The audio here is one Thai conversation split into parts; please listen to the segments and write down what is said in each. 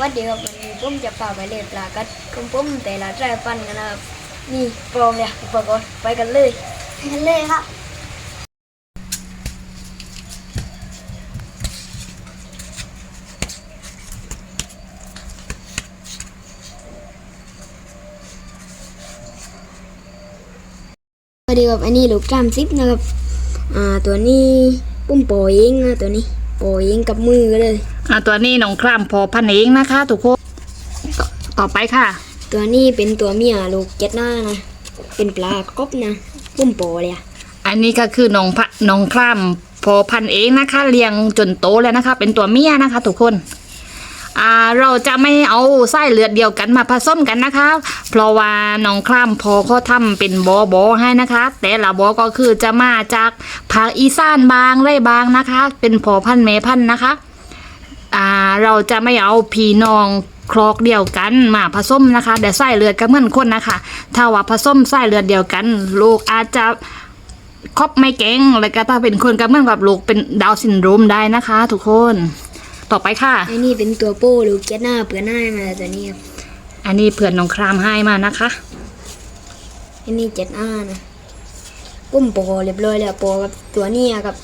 วัดเดียวกับวันนี้ผมจะพาไปเล่นปลากัดของผมแต่ละสายพันธุ์กันนะครับนี่พร้อมเลยอุปกรณ์ไปกันเลยไปกันเลยครับสวัสดีครับอันนี้ลูกสามสิบนะครับ อ่า ตัวนี้ปุ้มโปล่อยเองนะตัวนี้โปล่อยเองกับมือเลย อ่าตัวนี้น้องครามพอพันเองนะคะ ทุกคนต่อต่อไปค่ะ ตัวนี้เป็นตัวเมียลูกเจ็ดหน้านะ เป็นปลากบนะปุ้มโปล่อยเลยอะอันนี้ก็คือน้องพะน้องครามพอพันเองนะคะ เลี้ยงจนโตแล้วนะคะ เป็นตัวเมียนะคะ ทุกคนอ่าเราจะไม่เอาไส้เลือดเดียวกันมาผสมกันนะคะ เพราะว่าน้องครามพอเขาทำเป็นบอบอให้นะคะ แต่ละบอก็คือจะมาจากภาคอีสานบางไรบางนะคะ เป็นพอพันธุ์แม่พันธุ์นะคะ อ่าเราจะไม่เอาพี่น้องคลอกเดียวกันมาผสมนะคะเดี๋ยวไส้เลือดก็เหมือนคนนะคะ ถ้าว่าผสมไส้เลือดเดียวกันลูกอาจจะครอบไม่เก่งแล้วก็ถ้าเป็นคนก็เหมือนกับลูกเป็นดาวน์ซินโดรมได้นะคะ ทุกคนต่อไปค่ะ ไอ้นี่เป็นตัวโป้ลูกเจ็ดหน้าเปลือหน้ามาตัวนี้ครับอันนี้เพื่อนน้องครามให้มานะคะไอ้นี่เจ็ดหน้านะปุ้มโปล่อยเรียบร้อยแล้วโปล่อยกับตัวนี้อะครับ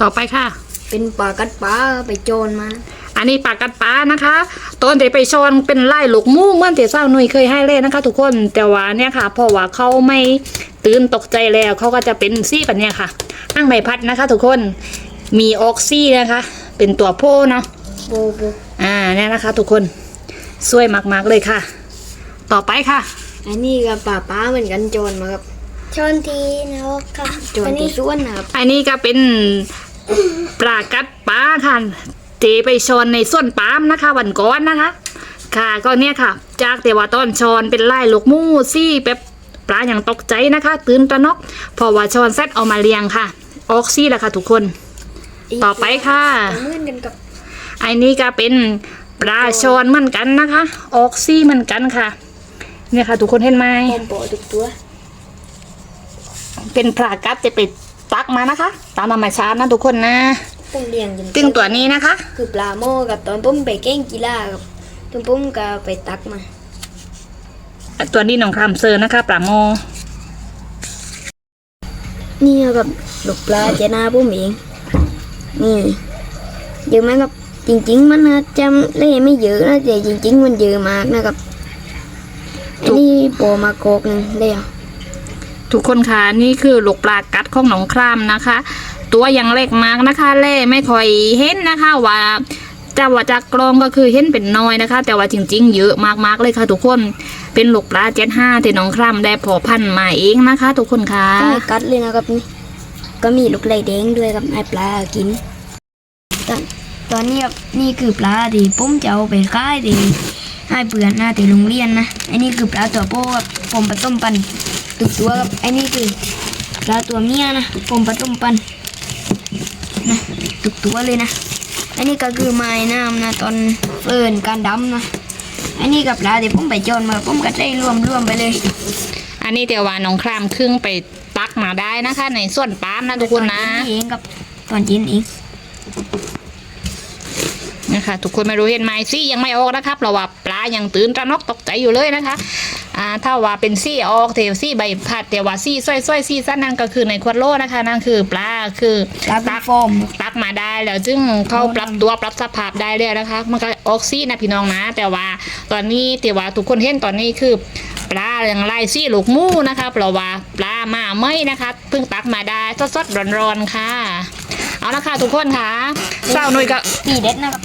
ต่อไปค่ะ เป็นปลากัดปลาไปโจรมา อันนี้ปากกัดปลานะคะต้นเดไปชนเป็นไล่ลูกมูกเหมื่อนเต๋เศร้าหนุ่ยเคยให้เล่นนะคะ ทุกคนแต่ว่าเนี่ยค่ะเพราะว่าเขาไม่ตื่นตกใจแล้วเขาก็จะเป็นซี่แบบเนี้ยค่ะอ้างใบพัดนะคะ ทุกคนมีออกซี่นะคะ เป็นตัวโพเนาะโบโบอ่าเนี่ยนะคะ ทุกคนสวยมากๆเลยค่ะ ต่อไปค่ะ อันนี้กับปลาป้าเหมือนกันโจรมาครับชนทีนะครับโจรที่ส่วนนะครับ อันนี้ก็เป็น ปลากัดปลาค่ะเจไปชนในส่วนปาล์มนะคะ วันก่อนนะคะ ค่ะก็เนี่ยค่ะ จากแต่ว่าต้นชอนเป็นไล่ลูกหมูซี่แบบปลาอย่างตกใจนะคะ ตื่นตระหนกเพราะว่าชอนเซตเอามาเลี้ยงค่ะ ออกซี่แหละค่ะทุกคน ต่อไปค่ะเหมือนกันกับอันนี้ก็เป็นปลาชอนเหมือนกันนะคะ ออกซี่เหมือนกันค่ะ เนี่ยค่ะ ทุกคนเห็นไหมปุ้มโปล่อยทุกตัว เป็นปลากัดจะไป ตักมานะคะ ตามธรรมชาตินะทุกคนนะปุ้มเลี้ยงจนตึงตัวนี้นะคะ คือปลาโมกับตอนปุ้มไปแกล้งกีฬากับตอนปุ้มก็ไปตักมา ตัวนี้น้องคำเซอร์นะคะปลาโมนี่กับลูกปลาเจนาปุ้มเองนี่เยอะไหมครับจริง ๆ มันนะจำเล่ไม่เยอะนะแต่จริง ๆ มันเยอะมากนะครับอันนี้โปรมาโกกหนึ่งเลยอะ ทุกคนค่ะนี่คือลูกปลากัดของหนองครามนะคะ ตัวยังเล็กมากนะคะเล่ไม่ค่อยเห็นนะคะว่าจะว่าจากกลองก็คือเห็นเป็นน้อยนะคะ แต่ว่าจริงๆ เยอะมากๆเลยค่ะ ทุกคนเป็นลูกปลาเจ็ดห้าที่หนองครามได้พอพันธุ์มาเองนะคะ ทุกคนค่ะก็มีกัดเลยนะครับนี่ก็มีลูกไหลแดงด้วยครับให้ปลากินตอนตอนนี้ครับนี่คือปลาที่ปุ้มจะเอาไปขายที่ให้เพื่อนนะที่โรงเรียนนะอันนี้คือปลาตัวโป้ครับผมผสมปัน ตุกตัวครับอันนี้คือปลาตัวเมียนะผมผสมปันนะตุกตัวเลยนะอันนี้ก็คือไม้น้ำนะตอนเฟิร์นการดำนะอันนี้กับปลาที่ผมไปโจรมาผมก็ได้รวมรวมๆไปเลย อันนี้แต่ว่าหนองครามครึ่งไปตักมาได้นะคะ ในส่วนปาล์มนะทุกคนนะตอเองกับตอนจินเองนะคะทุกคนไม่รู้เห็นไหมซี่ยังไม่ออกนะครับเราว่าปลายังตื่นตระหนกตกใจอยู่เลยนะคะ อ่าถ้าว่าเป็นซี่ออกเทวซี่ใบพัดแต่ว่าซี่ส้อยส้อยซี่สั้นนั่นก็คือในควดโลนะคะนั่นคือปลาคือปลาเป็นตักฟอร์มตักมาได้แล้วซึ่งเขาปรับตัวปรับสภาพได้เลยนะคะ มันก็ออกซี่นะพี่น้องนะ แต่ว่าตอนนี้แต่ว่าทุกคนเห็นตอนนี้คือปลาอย่างไรซี่ลูกหมูนะคะเพราะว่าปลามาไม่นะคะเพิ่งตักมาได้สดๆร้อนๆค่ะ เอาละค่ะทุกคนค่ะเศร้าหน่อยก็ปีเด็ดนะครับ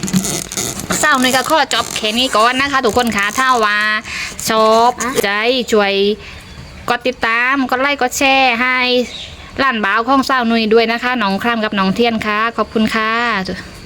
เศร้าหน่ยก็ข้อจบแค่นี้ก่อนนะคะ ทุกคนค่ะถ้าว่าชอบใจช่วยกดติดตามกดไลค์กดแชร์ให้ล้านบ้าวของเศร้าหนุ่ยด้วยนะคะน้องครามกับน้องเทียนค่ะ ขอบคุณค่ะ